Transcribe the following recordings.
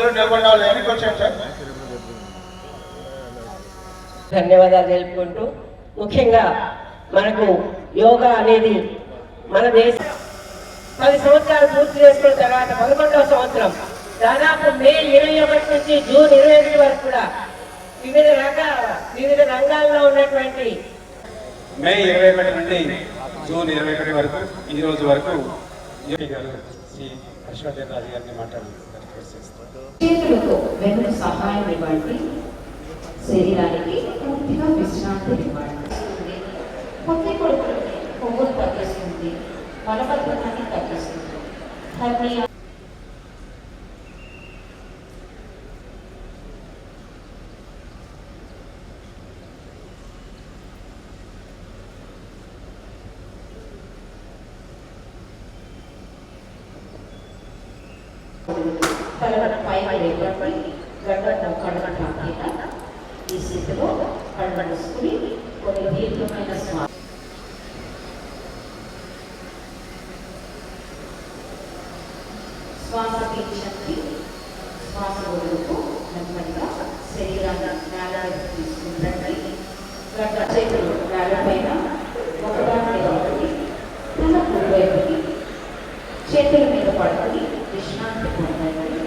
వాళ్ళు వెనక్కి వచ్చాను సార్? ధన్యవాదాలు తెలుపుకుంటూ ముఖ్యంగా మనకు యోగా అనేది మన దేశ పది సంవత్సరాలు పూర్తి చేసుకున్న తర్వాత పదకొండవ సంవత్సరం దాదాపు మే ఇరవై ఒకటి నుంచి జూన్ ఇరవై ఒకటి వరకు కూడా వివిధ రకాల వివిధ రంగాల్లో ఉన్నటువంటి మే ఇరవై ఒకటి నుండి జూన్ ఇరవై ఒకటి వరకు ఈ రోజు వరకు శ్రీ హర్షవర్ధన్ రాజు గారిని మాట్లాడారు చేస్తున్నాను చేతులతో వెన్ను సహాయం ఇవ్వండి శరీరానికి పూర్తిగా విశ్రాంతి ఇవ్వండి పొత్తి కొడుకులు కొవ్వును తగ్గిస్తుంది మలబద్ధకాన్ని తగ్గిస్తుంది హర్నియా తలను పైకి లేపండి గడ్డను కడగంట ఈ స్థితిలో కళ్ళు కొన్ని దీర్ఘమైన స్వామి శ్వాస పీల్చండి శ్వాస వదులుతూ నెమ్మదిగా శరీరాన్ని నేల తీసుకుంటండి గడ్డ చేతులు నేల పైన ఒకదాని ఒకటి తల కుడివైపుకి చేతుల మీద పడతాం విశ్రాంతి పొందండి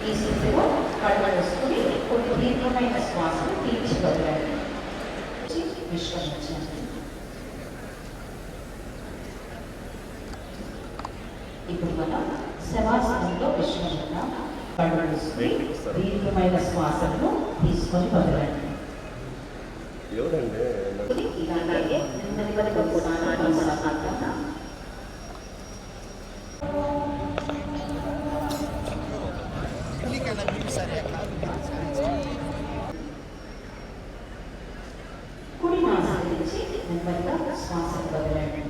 ఈ స్థితిలో కళ్ళు మూసుకుని కొన్ని దీర్ఘమైన శ్వాసను పీల్చి వదలండి విశ్రమించండి ఇప్పుడు మనం శవాసనంలో కళ్ళు మూసుకుని దీర్ఘమైన శ్వాసను తీసుకొని వదలండి. ఇలాగే నెమ్మదిగా కూడా కొనసాగిద్దాం. కుడి నాసం నుంచి నెమ్మదిగా శ్వాసను వదలండి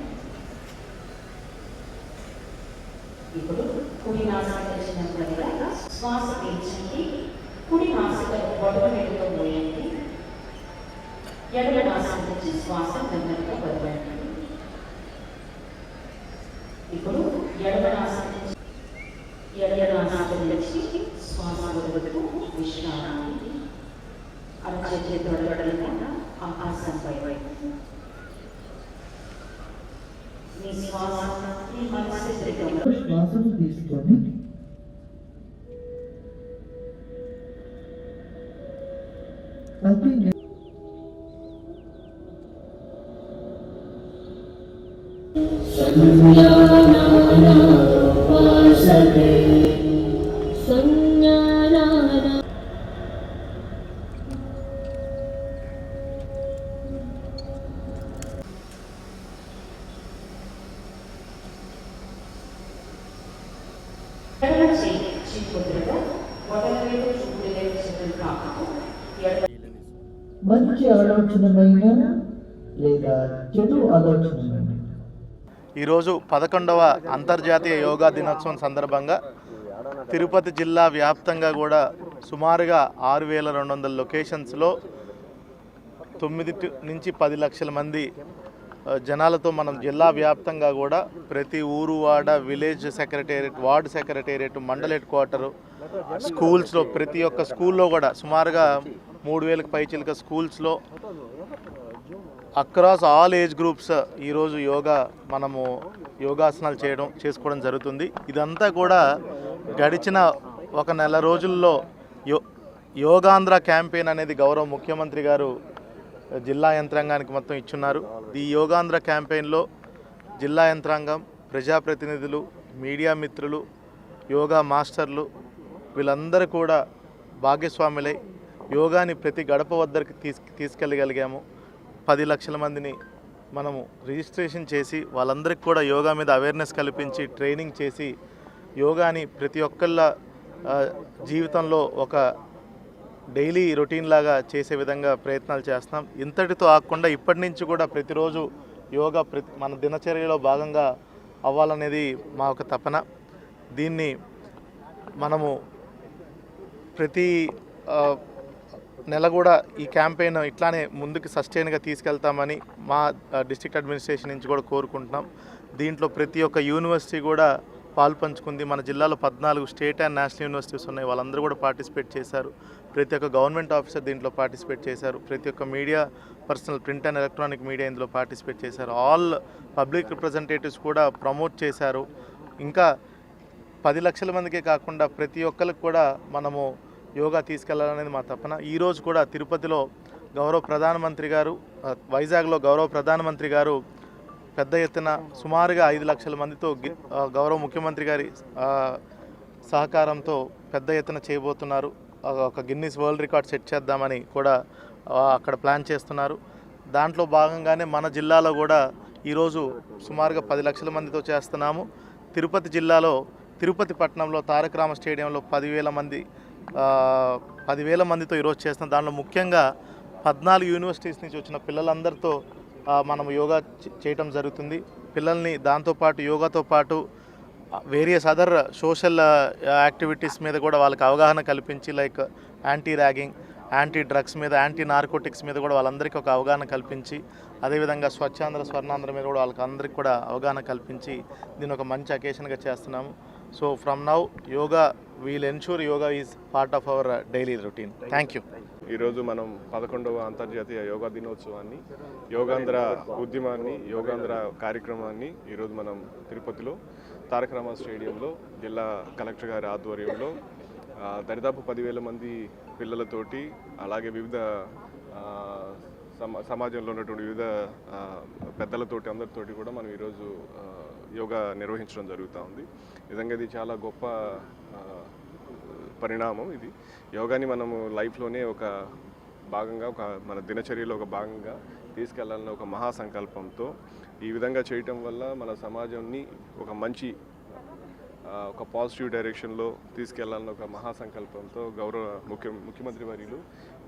ఇప్పుడు కుడి నాసం నుంచి నెమ్మదిగా శ్వాస పీల్చండి కుడి నాసిక గొడవ వెలుగులో పోయండి. ఎడమ నాసం తెచ్చి శ్వాస నెమ్మదిగా వదలండి ఇప్పుడు ఎడమ నాసం ఎడమ నాసం తెచ్చి శ్వాస వదులుతూ విశ్రాంతి. అరచేతితో తొడగడలను ఆకాశంపై వైపు మీ శ్వాస మీ మనసు స్థితిలో శ్వాసను తీసుకొని అతి నె- మంచి ఆలోచనమైన లేదా చెడు ఆలోచనమైన? ఈరోజు పదకొండవ అంతర్జాతీయ యోగా దినోత్సవం సందర్భంగా తిరుపతి జిల్లా వ్యాప్తంగా కూడా సుమారుగా ఆరు వేల రెండు వందల లొకేషన్స్లో తొమ్మిది నుంచి పది లక్షల మంది జనాలతో మనం జిల్లా వ్యాప్తంగా కూడా ప్రతి ఊరు వాడ village secretariat ward secretariat mandal headquarter స్కూల్స్లో ప్రతి ఒక్క స్కూల్లో కూడా సుమారుగా మూడు వేలకు పైచిలక స్కూల్స్లో అక్రాస్ ఆల్ ఏజ్ గ్రూప్స్ ఈరోజు యోగా మనము యోగాసనాలు చేయడం చేసుకోవడం జరుగుతుంది. ఇదంతా కూడా గడిచిన ఒక నెల రోజుల్లో యో యోగాంధ్ర క్యాంపెయిన్ అనేది గౌరవ ముఖ్యమంత్రి గారు జిల్లా యంత్రాంగానికి మొత్తం ఇచ్చున్నారు. ఈ యోగాంధ్ర క్యాంపెయిన్లో జిల్లా యంత్రాంగం ప్రజాప్రతినిధులు మీడియా మిత్రులు యోగా మాస్టర్లు వీళ్ళందరూ కూడా భాగస్వాములై యోగాని ప్రతి గడప వద్దరికి తీసు తీసుకెళ్ళగలిగాము. పది లక్షల మందిని మనము రిజిస్ట్రేషన్ చేసి వాళ్ళందరికీ కూడా యోగా మీద అవేర్నెస్ కల్పించి ట్రైనింగ్ చేసి యోగాని ప్రతి ఒక్కళ్ళ జీవితంలో ఒక డైలీ రొటీన్ లాగా చేసే విధంగా ప్రయత్నాలు చేస్తున్నాం ఇంతటితో ఆగకుండా ఇప్పటి నుంచి కూడా ప్రతిరోజు యోగా ప్రతి మన దినచర్యలో భాగంగా అవ్వాలనేది మా ఒక తపన. దీన్ని మనము ప్రతి నెల కూడా ఈ క్యాంపెయిన్ ఇట్లానే ముందుకు సస్టైన్గా తీసుకెళ్తామని మా డిస్ట్రిక్ట్ అడ్మినిస్ట్రేషన్ నుంచి కూడా కోరుకుంటున్నాం. దీంట్లో ప్రతి ఒక్క యూనివర్సిటీ కూడా పాల్పంచుకుంది మన జిల్లాలో పద్నాలుగు స్టేట్ అండ్ నేషనల్ యూనివర్సిటీస్ ఉన్నాయి. వాళ్ళందరూ కూడా పార్టిసిపేట్ చేశారు. ప్రతి ఒక్క గవర్నమెంట్ ఆఫీసర్ దీంట్లో పార్టిసిపేట్ చేశారు. ప్రతి ఒక్క media personal print and electronic media ఇందులో పార్టిసిపేట్ చేశారు. ఆల్ పబ్లిక్ రిప్రజెంటేటివ్స్ కూడా ప్రమోట్ చేశారు. ఇంకా పది లక్షల మందికే కాకుండా ప్రతి ఒక్కరికి కూడా మనము యోగా తీసుకెళ్ళాలనేది మా తపన. ఈరోజు కూడా తిరుపతిలో గౌరవ ప్రధానమంత్రి గారు వైజాగ్లో గౌరవ ప్రధానమంత్రి గారు పెద్ద ఎత్తున సుమారుగా ఐదు లక్షల మందితో గౌరవ ముఖ్యమంత్రి గారి సహకారంతో పెద్ద ఎత్తున చేయబోతున్నారు. ఒక గిన్నీస్ వరల్డ్ రికార్డ్ సెట్ చేద్దామని కూడా అక్కడ ప్లాన్ చేస్తున్నారు. దాంట్లో భాగంగానే మన జిల్లాలో కూడా ఈరోజు సుమారుగా పది లక్షల మందితో చేస్తున్నాము. తిరుపతి జిల్లాలో తిరుపతి పట్టణంలో తారక రామ స్టేడియంలో పదివేల మంది పదివేల మందితో ఈరోజు చేస్తున్నాం దానిలో ముఖ్యంగా పద్నాలుగు యూనివర్సిటీస్ నుంచి వచ్చిన పిల్లలందరితో మనం యోగా చేయటం జరుగుతుంది. పిల్లల్ని దాంతోపాటు యోగాతో పాటు వేరియస్ అదర్ సోషల్ యాక్టివిటీస్ మీద కూడా వాళ్ళకి అవగాహన కల్పించి like anti ragging anti drugs మీద యాంటీ నార్కోటిక్స్ మీద కూడా వాళ్ళందరికీ ఒక అవగాహన కల్పించి అదేవిధంగా స్వచ్ఛాంధ్ర స్వర్ణాంధ్ర మీద కూడా వాళ్ళకి అందరికీ కూడా అవగాహన కల్పించి దీన్ని ఒక మంచి అకేషన్గా చేస్తున్నాము. So from now yoga will ensure yoga is part of our daily routine. Thank you ఈరోజు మనం పదకొండవ అంతర్జాతీయ యోగా దినోత్సవాన్ని యోగాంధ్ర ఉద్యమాన్ని యోగాంధ్ర కార్యక్రమాన్ని ఈరోజు మనం తిరుపతిలో తారక రామ స్టేడియంలో జిల్లా కలెక్టర్ గారి ఆధ్వర్యంలో దరిదాపు పదివేల మంది పిల్లలతోటి అలాగే వివిధ సమాజంలో ఉన్నటువంటి వివిధ పెద్దలతోటి అందరితోటి కూడా మనం ఈరోజు యోగా నిర్వహించడం జరుగుతూ ఉంది. నిజంగా ఇది చాలా గొప్ప పరిణామం ఇది. యోగాని మనము లైఫ్లోనే ఒక భాగంగా ఒక మన దినచర్యలో ఒక భాగంగా తీసుకెళ్ళాలన్న ఒక మహాసంకల్పంతో ఈ విధంగా చేయటం వల్ల మన సమాజాన్ని ఒక మంచి ఒక పాజిటివ్ డైరెక్షన్లో తీసుకెళ్ళాలని ఒక మహాసంకల్పంతో గౌరవ ముఖ్య ముఖ్యమంత్రి వర్యులు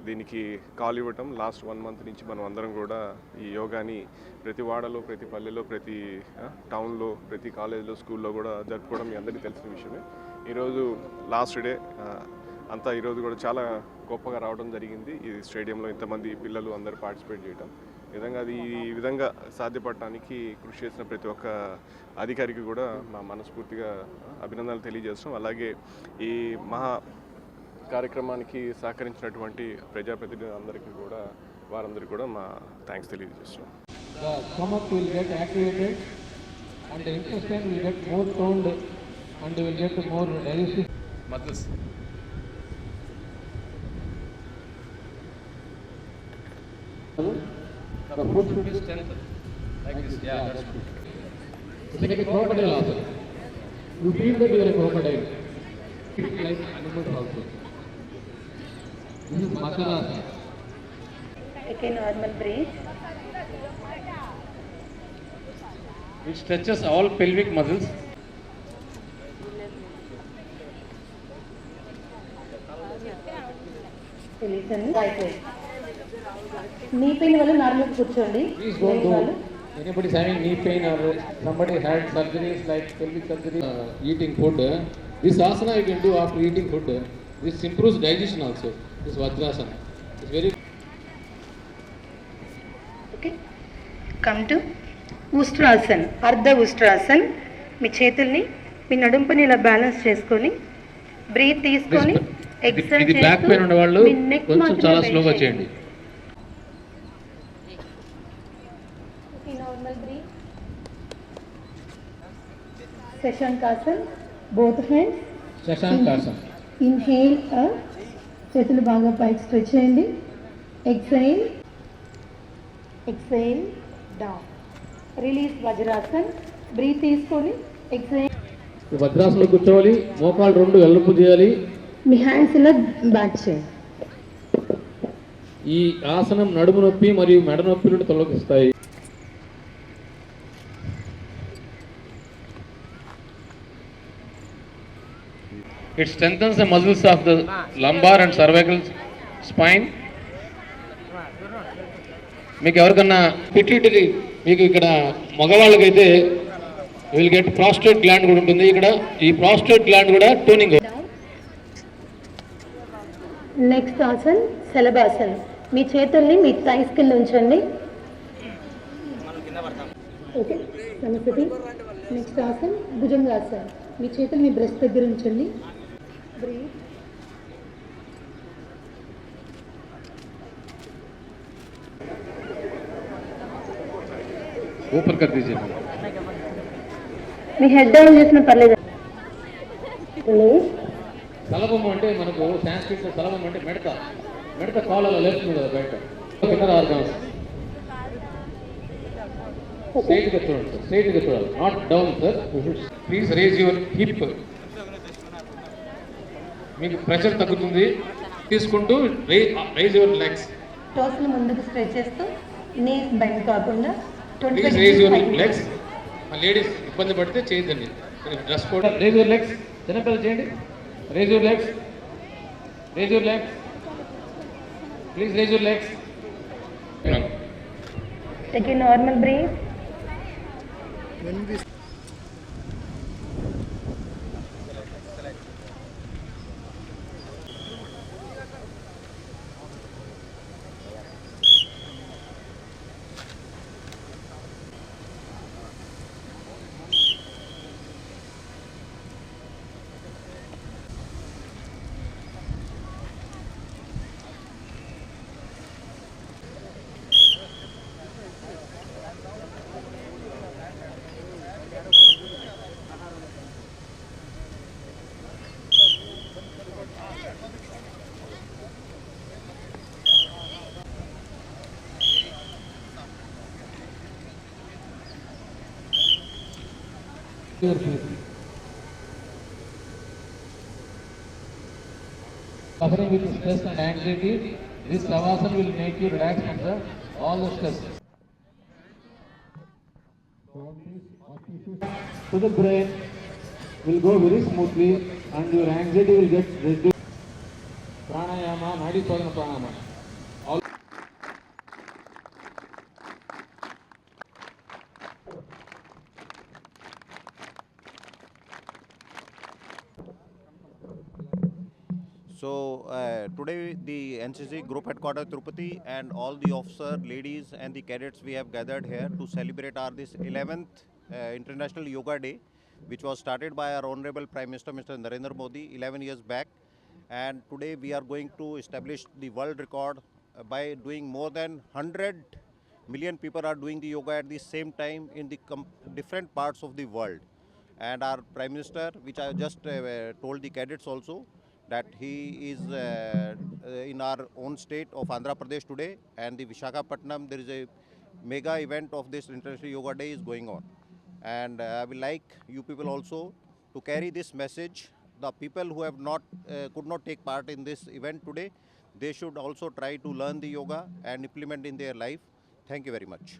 దీనికి కాల్ ఇవ్వటం లాస్ట్ వన్ మంత్ నుంచి మనం అందరం కూడా ఈ యోగాని ప్రతి వాడలో ప్రతి పల్లెలో ప్రతి టౌన్లో ప్రతి కాలేజీలో స్కూల్లో కూడా జరుపుకోవడం మీ అందరికీ తెలిసిన విషయమే. ఈరోజు లాస్ట్ డే అంతా ఈరోజు కూడా చాలా గొప్పగా రావడం జరిగింది. ఈ స్టేడియంలో ఇంతమంది పిల్లలు అందరూ పార్టిసిపేట్ చేయటం. నిజంగా అది ఈ విధంగా సాధ్యపడటానికి కృషి చేసిన ప్రతి ఒక్క అధికారికి కూడా మా మనస్ఫూర్తిగా అభినందనలు తెలియజేస్తున్నాం. అలాగే ఈ మహా కార్యక్రమానికి సహకరించినటువంటి ప్రజాప్రతినిధులందరికీ కూడా వారందరికీ కూడా మా థ్యాంక్స్ తెలియజేస్తున్నాం. The stomach will get activated and the intestine will get more toned and will get more digestive The food should be strengthened. Like this, yeah, that's good. It's like a crocodile also. You feel that you are a crocodile. It's like animals also. This is Makarasana. Take a normal breath. It stretches all pelvic muscles. Listen. Right way. Knee pain వల్ల నార్మల్గా కూర్చోండి anybody having knee pain or somebody had surgeries like pelvic surgery eating food this asana you can do after eating food this improves digestion also this Vajrasana it's very okay come to Ushtrasan Ardha Ushtrasan మీ చేతుల్ని మీ నడుంపుని ఇలా balance చేసుకొని breath తీసుకొని exercise back pain ఉన్న వాళ్ళు చాలా స్లోగా చేయండి. Shashankasan both hands Shashankasana inhale చేతులు బాగా పైకి స్ట్రెచ్ చేయండి. Exhale exhale down release Vajrasan breath తీసుకొని ఎక్సైల్ వజ్రాసనలో కూర్చోవాలి. మోకాలు రెండు ఎల్లుపు చేయాలి. మీ హ్యాండ్స్ ఇలా బ్యాక్ చేయండి. ఈ ఆసనం నడుము నొప్పి మరియు మెడ నొప్పిలను తొలగిస్తాయి. It strengthens the muscles of the lumbar and cervical spine. మీకు ఎవరికన్నా పిట్యూటరీ మీకు ఇక్కడ మగవాళ్ళకైతే విల్ గెట్ ప్రాస్టేట్ గ్లాండ్ కూడా ఉంటుంది. ఇక్కడ ఈ ప్రాస్టేట్ గ్లాండ్ కూడా టోనింగ్ నెక్స్ట్ ఆసన్ శలభాసన్ మీ చేతుల్ని మీ థైస్ కింద ఉంచండి. ఓకే నమస్తే. నెక్స్ట్ ఆసన్ భుజంగాసన్. మీ చేతులు మీ బ్రెస్ట్ దగ్గర ఉంచండి. బ్రీత్ ऊपर कर दीजिए మీ హెడ్ డౌన్ చేసిన పర్లేదు రిలీజ్ సలభం అంటే మనకు సాంస్క్రిట్ సలభం అంటే మెడత మెడత కాలలో లేస్తుంది కదా బయట కింద ఆర్గాన్స్ స్ట్రైట్గా చూడండి సార్ స్ట్రైట్గా చూడాలి not down sir please raise your hip మీకు ప్రెషర్ తగ్గుతుంది. తీసుకుంటూ రైజ్ యువర్ లెగ్స్ టోస్ని ముందుకు స్ట్రెచ్ చేస్తూ నీస్ బెండ్ కాకుండా twenty please raise your legs ladies ఇబ్బంది పడితే చేయొద్దండి. డ్రెస్ కూడా రేజ్ యువర్ లెగ్స్ చిన్నపిల్లలు చేయండి. Raise your legs raise your legs please raise your legs take a normal breath your feet. Suffering with stress and anxiety, this savasana will make you relax from the, all the stress. To the brain will go very smoothly and your anxiety will get reduced. Pranayama, Nadi Sodhana Pranayama. So uh, today the NCC Group Headquarters Tirupati and all the officer, ladies and the cadets we have gathered here to celebrate our this 11th uh, International Yoga Day which was started by our Honorable Prime Minister Mr. Narendra Modi 11 years back and today we are going to establish the world record uh, by doing more than 100 million people are doing the yoga at the same time in the different parts of the world and our prime minister which i just uh, told the cadets also that he is uh, uh, in our own state of andhra pradesh today and the vishakhapatnam there is a mega event of this international yoga day is going on. And uh, i will like you people also to carry this message. The people who have not uh, could not take part in this event today they should also try to learn the yoga and implement in their life. Thank you very much